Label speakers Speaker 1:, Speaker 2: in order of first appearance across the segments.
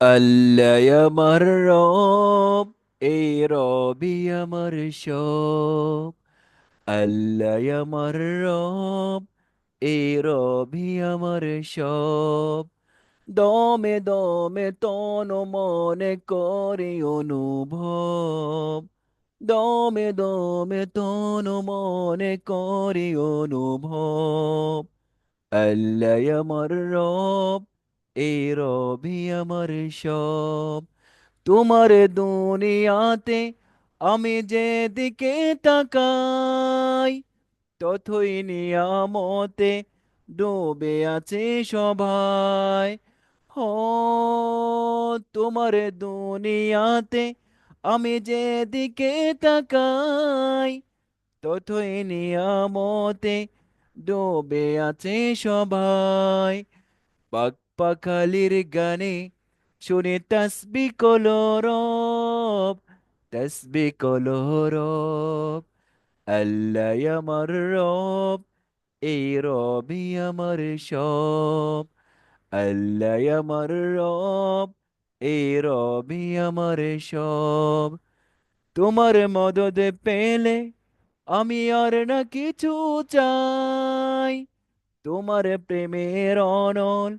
Speaker 1: আল্লাহ আমার রব এই রবি আমার সব আল্লাহ আমার রব এই রবি আমার সব দমে দমে তন মনে করে অনুভব দমে দমে তন মনে করে অনুভব আল্লাহ আমার রব এই রবি আমার সব। তোমার দুনিয়াতে আমি যেদিকে তাকাই তথই নিয়ামতে ডুবে আছে সবাই। হ তোমার দুনিয়াতে আমি যেদিকে তাকাই তথই নিয়ামতে ডুবে আছে সবাই। পাক পাখালির গানে শুনে তসবি কলরব তসবি কলরব। আল্লাহ আমার রব, এই রবি আমার সব। আল্লাহ আমার রব, এই রবি আমার সব। তোমার মদদ পেলে আমি আর না কিছু চাই। তোমার প্রেমের অনল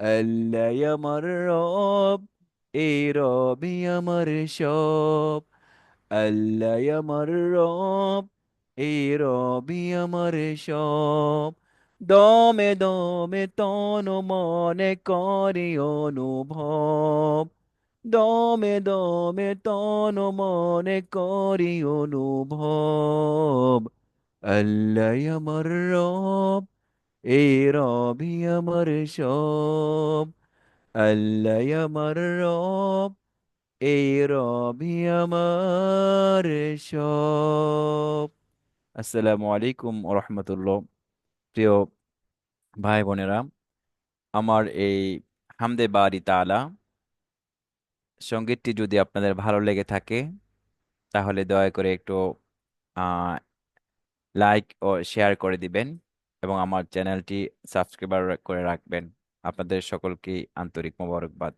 Speaker 1: আল্লাহ আমার রব এই রবি আমার সব আল্লাহ আমার রব এই রবি আমার সব দমে দমে তন মনে করি অনুভব দমে দমে তন মনে করি অনুভব আল্লাহ আমার রব এই রবি আমার সব, আল্লাহ আমার রব এই রবি আমার সব। আসসালামু আলাইকুম রহমতুল্লাহ। প্রিয় ভাই বোনেরা, আমার এই হামদে বাড়ি তালা সঙ্গীতটি যদি আপনাদের ভালো লেগে থাকে, তাহলে দয়া করে একটু লাইক ও শেয়ার করে দিবেন। এবং আমার চ্যানেলটি সাবস্ক্রাইবার করে রাখবেন। আপনাদের সকলকেই আন্তরিক মোবারকবাদ।